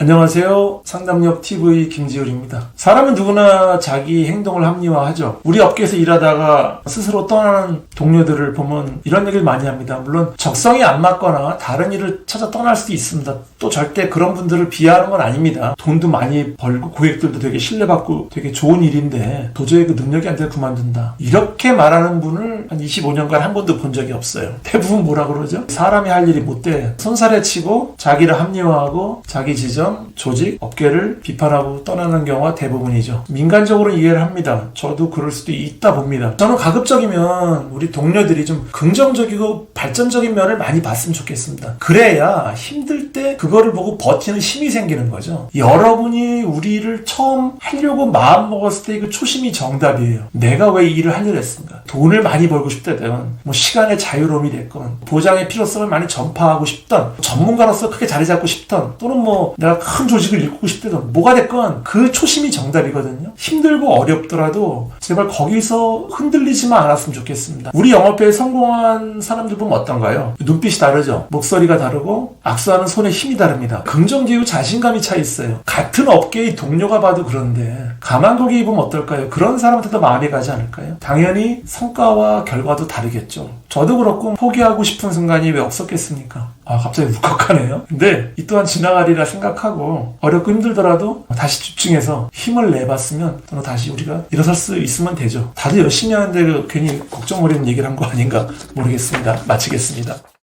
안녕하세요. 상담력 TV 김지율입니다. 사람은 누구나 자기 행동을 합리화하죠. 우리 업계에서 일하다가 스스로 떠나는 동료들을 보면 이런 얘기를 많이 합니다. 물론 적성이 안 맞거나 다른 일을 찾아 떠날 수도 있습니다. 또 절대 그런 분들을 비하하는 건 아닙니다. 돈도 많이 벌고 고객들도 되게 신뢰받고 되게 좋은 일인데 도저히 그 능력이 안 돼서 그만둔다. 이렇게 말하는 분을 한 25년간 한 번도 본 적이 없어요. 대부분 뭐라 그러죠? 사람이 할 일이 못 돼. 손살에 치고 자기를 합리화하고 자기 지점, 조직, 업계를 비판하고 떠나는 경우가 대부분이죠. 민간적으로 이해를 합니다. 저도 그럴 수도 있다 봅니다. 저는 가급적이면 우리 동료들이 좀 긍정적이고 발전적인 면을 많이 봤으면 좋겠습니다. 그래야 힘들 때 그거를 보고 버티는 힘이 생기는 거죠. 여러분이 우리를 처음 하려고 마음 먹었을 때 그 초심이 정답이에요. 내가 왜 이 일을 하려고 했습니까? 돈을 많이 벌고 싶다든, 뭐 시간의 자유로움이 됐건, 보장의 필요성을 많이 전파하고 싶던, 전문가로서 크게 자리 잡고 싶던, 또는 뭐 내가 큰 조직을 일구고 싶다든, 뭐가 됐건 그 초심이 정답이거든요. 힘들고 어렵더라도 제발 거기서 흔들리지만 않았으면 좋겠습니다. 우리 영업회에 성공한 사람들 보면 어떤가요? 눈빛이 다르죠? 목소리가 다르고 악수하는 손의 힘이 다릅니다. 긍정적이고 자신감이 차 있어요. 같은 업계의 동료가 봐도 그런데 가만 거기 입으면 어떨까요? 그런 사람한테도 마음이 가지 않을까요? 당연히 성과와 결과도 다르겠죠. 저도 그렇고 포기하고 싶은 순간이 왜 없었겠습니까? 아 갑자기 울컥하네요. 근데 이 또한 지나가리라 생각하고 어렵고 힘들더라도 다시 집중해서 힘을 내봤으면 또는 다시 우리가 일어설 수 있으면 되죠. 다들 열심히 하는데 그 괜히 걱정거리는 얘기를 한 거 아닌가 모르겠습니다. 마치겠습니다.